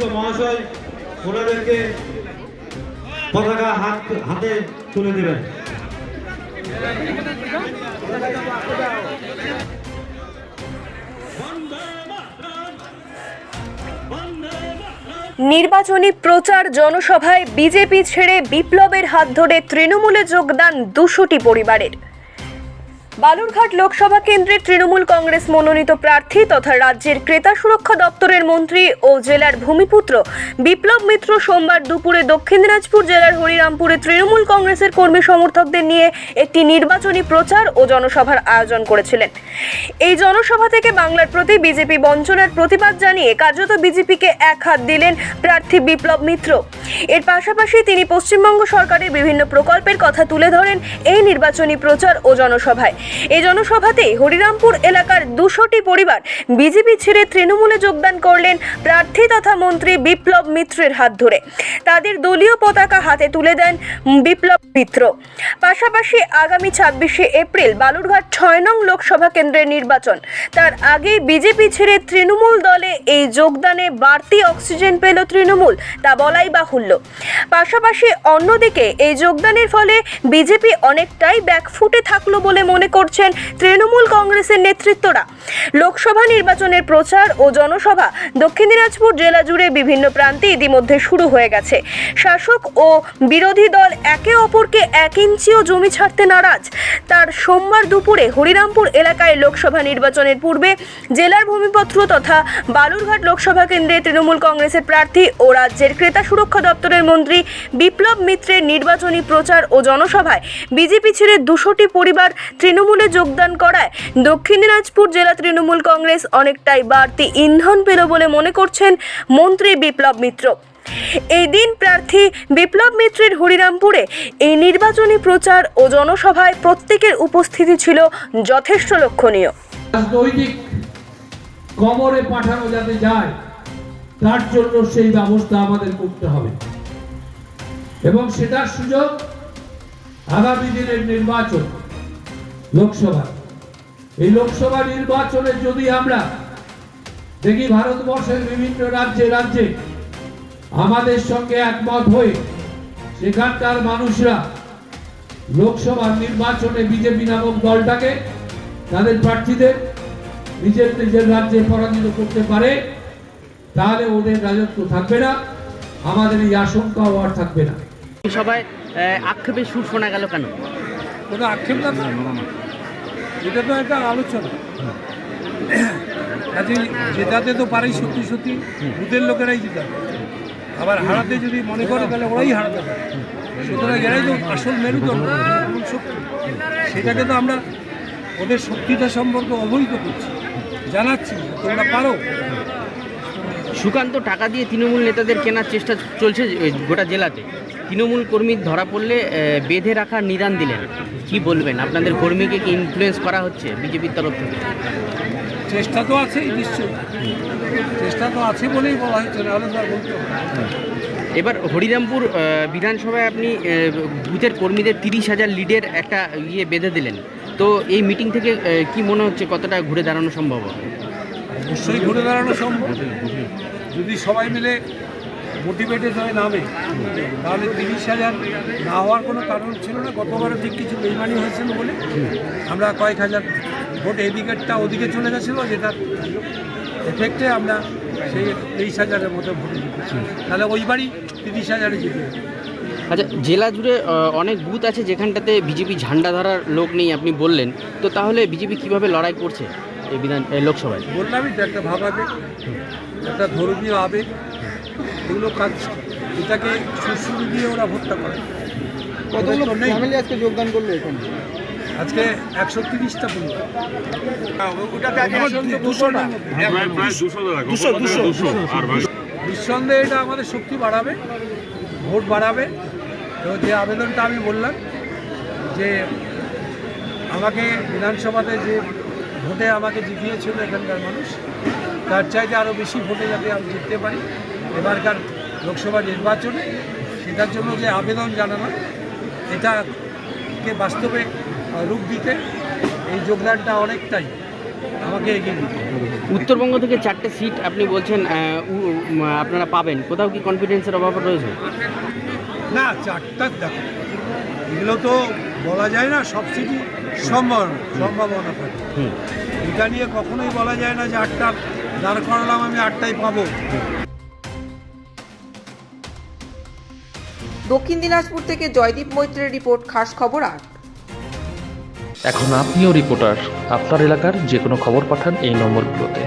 আয়ুক্ত মহাশয়, ওনাদেরকে পতাকা হাত, হাতে তুলে দেবেন। নির্বাচনী প্রচার জনসভায় বিজেপি ছেড়ে বিপ্লবের হাত ধরে তৃণমূলে যোগদান দুশোটি পরিবারের। বালুরঘাট লোকসভা কেন্দ্রের তৃণমূল কংগ্রেস মনোনীত প্রার্থী তথা রাজ্যের ক্রেতা সুরক্ষা দপ্তরের মন্ত্রী ও জেলার ভূমিপুত্র বিপ্লব মিত্র সোমবার দুপুরে দক্ষিণ দিনাজপুর জেলার হরিরামপুরে তৃণমূল কংগ্রেসের কর্মী সমর্থকদের নিয়ে একটি নির্বাচনী প্রচার ও জনসভার আয়োজন করেছিলেন। এই জনসভা থেকে বাংলার প্রতি বিজেপি বঞ্চনার প্রতিবাদ জানিয়ে কার্যত বিজেপিকে এক হাত দিলেন প্রার্থী বিপ্লব মিত্র। এর পাশাপাশি তিনি পশ্চিমবঙ্গ সরকারের বিভিন্ন প্রকল্পের কথা তুলে ধরেন এই নির্বাচনী প্রচার ও জনসভায়। এই জনসভাতেই হরিরামপুর এলাকার দুশোটি পরিবার বিজেপি ছেড়ে তৃণমূলে যোগদান করলেন প্রার্থী তথা মন্ত্রী বিপ্লব মিত্রের হাত ধরে। তাদের দলীয় পতাকা হাতে তুলে দেন বিপ্লব মিত্র। পাশাপাশি আগামী ছাব্বিশে এপ্রিল বালুরঘাট ছয় নং লোকসভা কেন্দ্রের নির্বাচন। তার আগেই বিজেপি ছেড়ে তৃণমূল দলে এই যোগদানে বাড়তি অক্সিজেন পেল তৃণমূল, তা বলাই বাহুল্য। পাশাপাশি অন্যদিকে এই যোগদানের ফলে বিজেপি অনেকটাই ব্যাকফুটে থাকল বলে মনে করছেন তৃণমূল কংগ্রেসের নেতৃত্বরা। লোকসভা নির্বাচনের প্রচার ও জনসভা দক্ষিণ দিনাজপুর জেলা জুড়ে বিভিন্ন প্রান্তে ইতিমধ্যে শুরু হয়ে গেছে। শাসক ও বিরোধী দল একে অপরকে এক ইঞ্চিও জমি ছাড়তে নারাজ। তার সোমবার দুপুরে হরিরামপুর এলাকায় লোকসভা নির্বাচনের পূর্বে জেলার ভূমিপত্র তথা বালুরঘাট লোকসভা কেন্দ্রে তৃণমূল কংগ্রেসের প্রার্থী ও রাজ্যের ক্রেতা সুরক্ষা দপ্তরের মন্ত্রী বিপ্লব মিত্রের নির্বাচনী প্রচার ও জনসভায় বিজেপি ছেড়ে দুশোটি পরিবার তৃণমূলে যোগদান করায় দক্ষিণ দিনাজপুর জেলা তৃণমূল কংগ্রেস অনেকটাই বাড়তি ইন্ধন পেল বলে মনে করছেন মন্ত্রী বিপ্লব মিত্র। এই দিন প্রার্থী বিপ্লব মিত্রের হরিরামপুরে এই নির্বাচনী প্রচার ও জনসভায় প্রত্যেকের উপস্থিতি ছিল যথেষ্ট লক্ষণীয়। রাজনৈতিক কবরে পাঠানো যাতে যায়, তার জন্য সেই ব্যবস্থা আমাদের করতে হবে। এবং সেটার সুযোগ আগামী দিনের নির্বাচন লোকসভা এই লোকসভা নির্বাচনে যদি আমরা দেখি ভারতবর্ষের বিভিন্ন রাজ্যে রাজ্যে আমাদের সঙ্গে একমত হয়ে সেখানকার মানুষরা লোকসভা নির্বাচনে বিজেপি নামক দলটাকে তাদের প্রার্থীদের নিজের নিজের রাজ্যে পরাজিত করতে পারে তাহলে ওদের রাজত্ব থাকবে না আমাদের এই আশঙ্কাও আর থাকবে না। সবাই আক্ষেপের সুর শোনা গেল কেন? কোনো আক্ষেপ না। এটা তো একটা আলোচনা। কাজে জেতাতে তো পারেই সত্যি সত্যি, বুথের লোকেরাই জেতাবে। আবার হারাতে যদি মনে করে, তাহলে ওরাই হারাতে পারে। সুতরাং এরাই তো আসল মেরুদণ্ড শক্তি। সেটাকে তো আমরা ওদের শক্তিটা সম্পর্কে অবহিত করছি, জানাচ্ছি তোমরা পারো। সুকান্ত টাকা দিয়ে তৃণমূল নেতাদের কেনার চেষ্টা চলছে গোটা জেলাতে। তৃণমূল কর্মী ধরা পড়লে বেঁধে রাখার নিদান দিলেন। কি বলবেন? আপনাদের কর্মীকে কি ইনফ্লুয়েন্স করা হচ্ছে বিজেপির তরফ থেকে? চেষ্টা তো আছেই নিশ্চয়ই। চেষ্টা তো আছে বলেই বলা হবে না। এবার হরিরামপুর বিধানসভায় আপনি বুথের কর্মীদের তিরিশ হাজার লিডের একটা ইয়ে বেঁধে দিলেন। তো এই মিটিং থেকে কি মনে হচ্ছে কতটা ঘুরে দাঁড়ানো সম্ভব হবে? অবশ্যই ঘুরে দাঁড়ানো সম্ভব। যদি সবাই মিলে মোটিভেটেড হয়ে নামে, তাহলে তিরিশ হাজার না হওয়ার কোনো কারণ ছিল না। গতবারও ঠিক কিছু বেইমানি হয়েছিল বলে আমরা কয়েক হাজার ভোট এদিকেরটা ওদিকে চলে গেছিল যেটার এফেক্টে আমরা সেই তেইশ হাজারের মতো ভোট জিতেছি। তাহলে ওইবারই তিরিশ হাজারে জিতে আচ্ছা জেলা জুড়ে অনেক বুথ আছে যেখানটাতে বিজেপি ঝান্ডা ধরার লোক নেই, আপনি বললেন। তো তাহলে বিজেপি কীভাবে লড়াই করছে? এই বিধান এই লোকসভায়? বললামই তো একটা ভাব আবেগ একটা ধর্মীয় আবেগ এগুলো কাজ এটাকে সুশ্রু দিয়ে ওরা ভোটটা করে। কতগুলো ফ্যামিলি আজকে যোগদান করল এখানে? আজকে একশো তিরিশটা নিঃসন্দেহে এটা আমাদের শক্তি বাড়াবে ভোট বাড়াবে। তো যে আবেদনটা আমি বললাম যে আমাকে বিধানসভাতে যে ভোটে আমাকে জিতিয়েছিল এখানকার মানুষ। তার চাইতে আরও বেশি ভোটে যাতে আমি জিততে পারি। এবারকার লোকসভা নির্বাচনে সেটার জন্য যে আবেদন জানালাম এটাকে বাস্তবে রূপ দিতে এই যোগদানটা অনেকটাই আমাকে এগিয়ে দিতে উত্তরবঙ্গ থেকে চারটে সিট আপনি বলছেন আপনারা পাবেন। কোথাও কি কনফিডেন্সের অভাব রয়েছে? না চারটা দেখো। এগুলো তো বলা যায় না সব সিটি সম্ভাবনা সম্ভাবনা থাকে। হুম। এটা নিয়ে কখনোই বলা যায় না যে আটটা দাঁড় করালাম আমি আটটাই পাবো। দক্ষিণ দিনাজপুর থেকে জয়দীপ মৈত্রের রিপোর্ট খাস খবর আট এখন আপনিও রিপোর্টার। আপনার এলাকার যে কোনো খবর পাঠান এই নম্বরগুলোতে।